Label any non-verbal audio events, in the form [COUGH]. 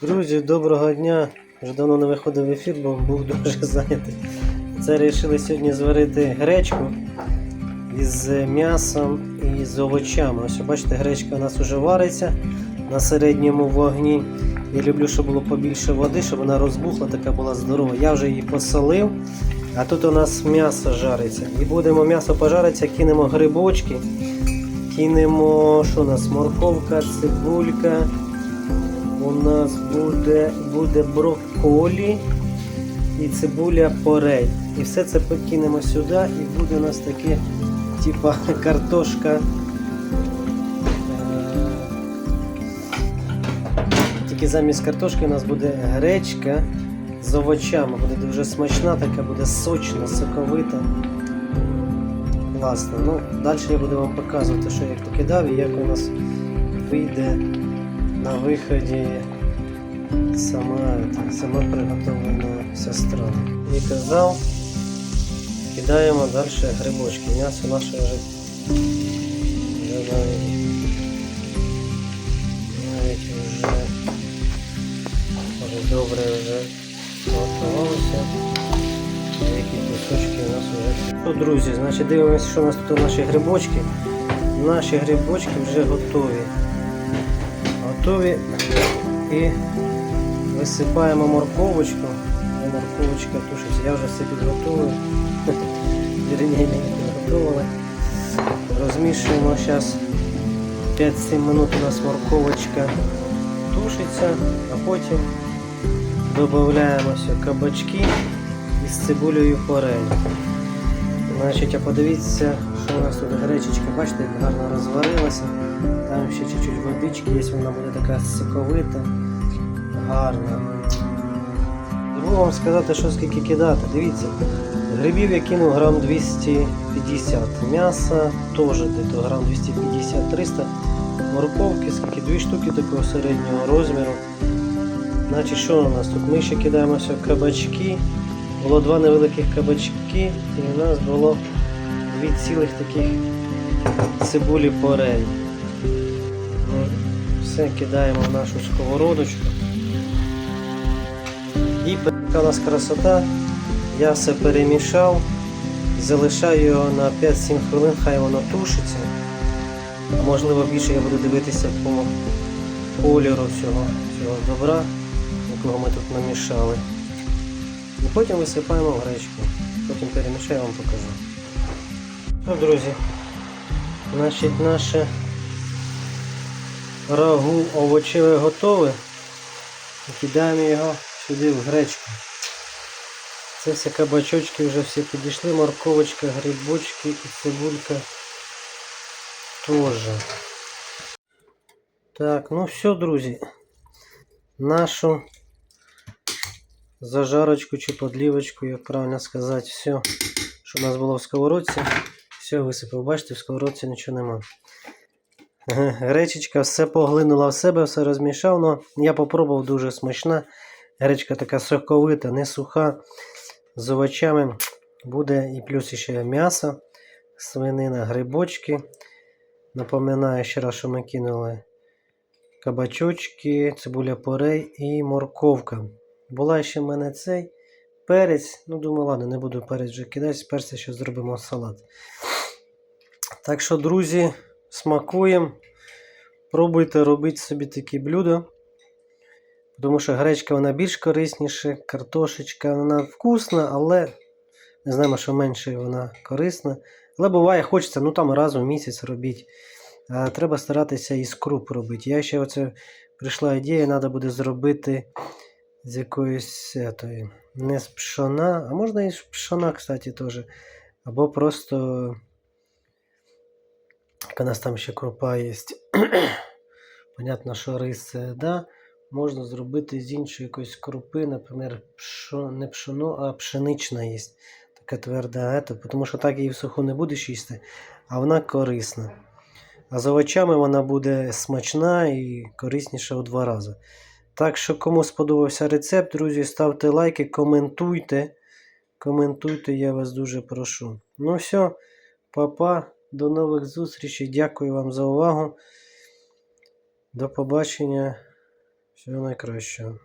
Друзі, доброго дня. Вже давно не виходив в ефір, бо був дуже [LAUGHS] зайнятий. Це вирішили сьогодні зварити гречку із м'ясом і з овочами. Ось бачите, гречка у нас вже вариться на середньому вогні. Я люблю, щоб було побільше води, щоб вона розбухла, така була здорова. Я вже її посолив, а тут у нас м'ясо жариться. І будемо м'ясо пожариться, кинемо грибочки, кинемо, що у нас, морковка, цибулька. У нас буде, буде брокколі і цибуля порей. І все це покинемо сюди і буде у нас таке, типа [LAUGHS] картошка. е, Тільки замість картошки у нас буде гречка з овочами. Буде дуже смачна, така буде сочна, соковита. Класно. Ну, далі я буду вам показувати, що я як покидав і як у нас вийде на виході сама, сама приготовлена вся страва. І казав, кидаємо далі грибочки. М'ясо наше вже, вже навіть вже, вже добре вже готувалося. Деякі кусочки у нас вже. Ну, друзі, значить дивимося, що у нас тут наші грибочки. Наші грибочки вже готові готові і висипаємо морковочку. Морковочка тушиться. Я вже все підготував. [LAUGHS] Вірніше, підготували. Розмішуємо зараз 5-7 минут у нас морковочка тушиться, а потім додаємо кабачки із цибулею порей. Значить, а подивіться, що у нас тут гречечка, бачите, як гарно розварилася. Там ще чуть-чуть водички є, вона буде така соковита, гарна. Забув вам сказати, що скільки кидати. Дивіться, грибів я кинув грам 250, м'яса теж десь грам 250-300, морковки, скільки дві штуки такого середнього розміру. Значить, що у нас тут? Ми ще кидаємо все кабачки. Було два невеликих кабачки, і у нас було дві цілих таких цибулі порей. Ну, Все кидаємо в нашу сковородочку. І така у нас красота. Я все перемішав, залишаю його на 5-7 хвилин, хай воно тушиться. Можливо більше я буду дивитися по кольору цього, цього добра, якого ми тут намішали. І потім висипаємо гречку. Потім перемішаю, вам покажу. Ну, друзі, значить наше рагу овочеве готове. Кидаємо його сюди в гречку. Це все кабачочки вже всі підійшли, морковочка, грибочки і цибулька теж. Так, ну все, друзі. Нашу зажарочку чи подлівочку, як правильно сказати, все, що у нас було в сковородці, все висипав. Бачите, в сковородці нічого нема. Гречечка все поглинула в себе, все розмішав. Ну, я попробував дуже смачна. Гречка така соковита, не суха, з овочами. Буде і плюс ще м'ясо, свинина, грибочки. Напоминаю ще раз, що ми кинули кабачочки, цибуля порей і морковка. Була ще в мене цей перець. Ну, думаю, ладно, не буду перець вже кидати, з перця ще зробимо салат. Так що, друзі, смакуємо. Пробуйте робити собі такі блюда. Тому що гречка вона більш корисніша, картошечка вона вкусна, але не знаємо, що менше вона корисна. Але буває, хочеться, ну там раз у місяць робіть. А треба старатися із круп робити. Я ще оце прийшла ідея, треба буде зробити з якоїсь етої, не з пшона, а можна і з пшона, кстати, теж. Або просто. Як у нас там ще крупа є. [CLEARS THROAT] Понятно, що рис це да. Можна зробити з іншої якоїсь крупи, наприклад, пшо, не пшоно, а пшенична є. Така тверда, тому що так її в суху не будеш їсти, а вона корисна. А з овочами вона буде смачна і корисніша у два рази. Так що, кому сподобався рецепт, друзі, ставте лайки, коментуйте. Коментуйте, я вас дуже прошу. Ну все, папа, до нових зустрічей. Дякую вам за увагу. До побачення. Всього найкращого.